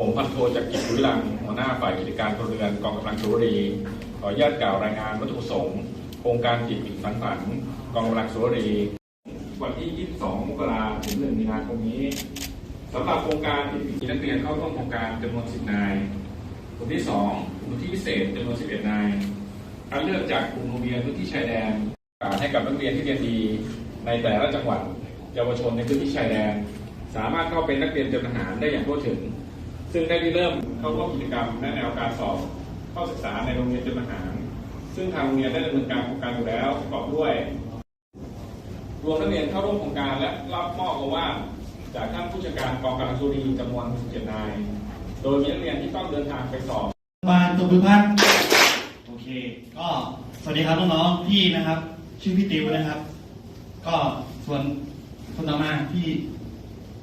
ผมพันโทจักริจบุญลังหัวหน้าฝ่ายกิจการพลเรือนกองกำลังชลบุรีขออนุญาตกล่าวรายงานวัตถุประสงค์โครงการจิตวิญฝันฝันกองกำลังชลบุรีวันที่ 22 มกราถึง 1 มีนาคมนี้สำหรับโครงการที่มีนักเรียนเข้าร่วมโครงการจำนวน 10 นายกลุ่มที่ 2กลุ่มที่พิเศษจำนวน 11 นายการเลือกจากกลุ่มโรงเรียนพื้นที่ชายแดนให้กับนักเรียนที่เรียนดีในแต่ละจังหวัดเยาวชนในพื้นที่ชายแดน สามารถเข้าเป็นนักเรียนเตรียมทหารได้อย่างทั่วถึง ซึ่งได้ริเริ่มเข้าร่วมกิจกรรมและแนวการสอบเข้าศึกษาในโรงเรียนเตรียมทหาร ซึ่งทางโรงเรียนได้ดำเนินการโครงการอยู่แล้วประกอบด้วย รวมนักเรียนเข้าร่วมโครงการและรับมอบโอวาทจากท่านผู้จัดการกองกำลังสุรีจำนวน17นาย โดยมีนักเรียนที่ต้องเดินทางไปสอบ บานตุบุพัฒน์โอเค ก็สวัสดีครับน้องๆพี่นะครับ ชื่อพี่ติวนะครับ ก็ส่วนคนต่อมาพี่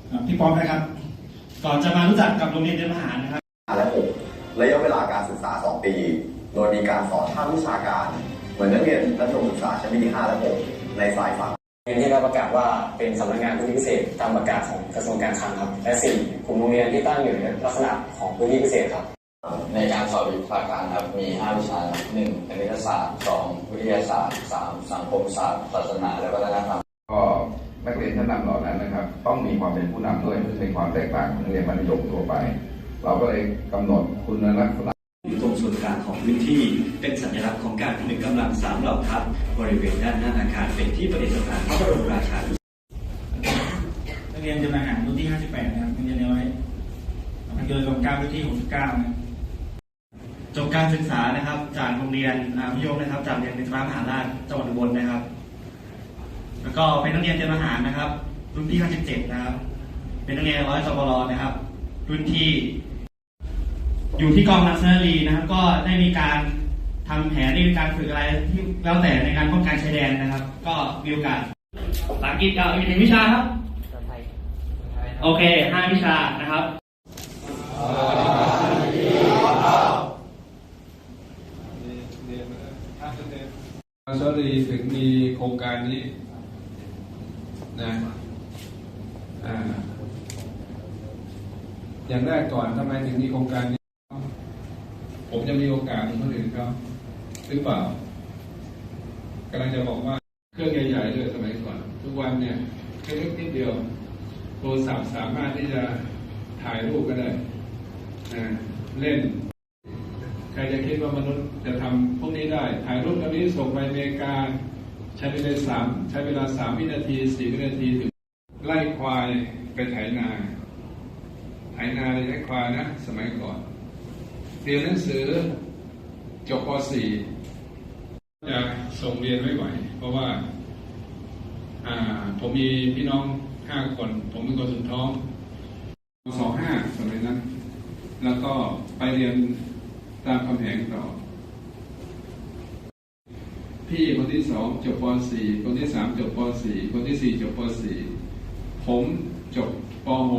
อ่าพี่ป๊อปนะครับ ก่อนจะมารู้จักกับโรงเรียนเตรียมทหารนะครับ และ6ระยะเวลาการศึกษา 2 ปี โดยมีการสอนภาควิชาการ เหมือนนักเรียนมัธยมศึกษาชั้นปีที่ 5 และ 6 ในสายฝั่งโรงเรียนที่ได้ประกาศว่าเป็นสำนักงานพื้นที่พิเศษตามประกาศของกระทรวงการคลังครับ และสี่กลุ่มโรงเรียนที่ตั้งอยู่ในลักษณะของพื้นที่พิเศษครับ ในการสอบวิชาการครับมี 5 วิชาครับหนึ่งคณิตศาสตร์ 2 วิทยาศาสตร์ 3 สังคมศาสตร์ ศาสนา และวัฒนธรรมก็ นักเรียนชั้นนำเหล่านั้นนะครับ ต้องมีความเป็นผู้นำด้วยซึ่งเป็นความแตกต่างของนักเรียนมัธยมทั่วไป เราก็เลยกำหนดคุณลักษณะอยู่ตรงส่วนกลางของพื้นที่ เป็นสัญลักษณ์ของการผนึกกำลังสามเหล่าทัพบริเวณด้านหน้าอาคารเป็นที่ประดิษฐานพระบรมราชานุนักเรียนเตรียมทหารรุ่นที่ 58 นะครับนักเรียนในวัยนักเรียนกองการรุ่นที่ 69 นะจบการศึกษานะครับ จากโรงเรียนอาพิยมนะครับ จากโรงเรียนในร้านมหาราชจังหวัดอุบลนะครับ แล้วก็เป็นนักเรียนเตรียมทหารนะครับ รุ่นที่57นะครับ เป็นนักเรียนร้อยจบรนะครับ รุ่นที่ อยู่ที่กองรักษณรีนะครับ ก็ได้มีการทำแผนได้มีการฝึกอะไรที่แล้วแต่ในการป้องกันชายแดนนะครับ ก็มีโอกาสภาษาอังกฤษเอาอีกหนึ่งวิชาครับโอเคห้าวิชานะครับสวัสดีถึงมีโครงการนี้ นะอ่าอย่างแรกก่อนทำไมถึงมีโครงการนี้ ผมจะมีโอกาสเหมือนคนอื่นเขาหรือเปล่ากำลังจะบอกว่าเครื่องใหญ่ๆเลยสมัยก่อน ทุกวันเนี่ยเครื่องเล็กนิดเดียว โทรศัพท์สามารถที่จะถ่ายรูปก็ได้นะเล่น ใครจะคิดว่ามนุษย์จะทำพวกนี้ได้ ถ่ายรูปตอนนี้ส่งไปอเมริกา ใช้เวลาสามใช้เวลาสามวินาทีสี่วินาทีถึงไล่ควายไปไถนาไถนาเลยใช้ควายนะ สมัยก่อนเรียนหนังสือจบป .4 จะส่งเรียนไม่ไหว เพราะว่าอ่าผมมีพี่น้องห้าคน ผมเป็นคนสุดท้องสองห้าสมัยนั้น แล้วก็ไปเรียนตามคำแหงต่อ พี่คนที่สองจบป .4 คนที่สามจบป .4 คนที่สี่จบป .4 ผมจบป .6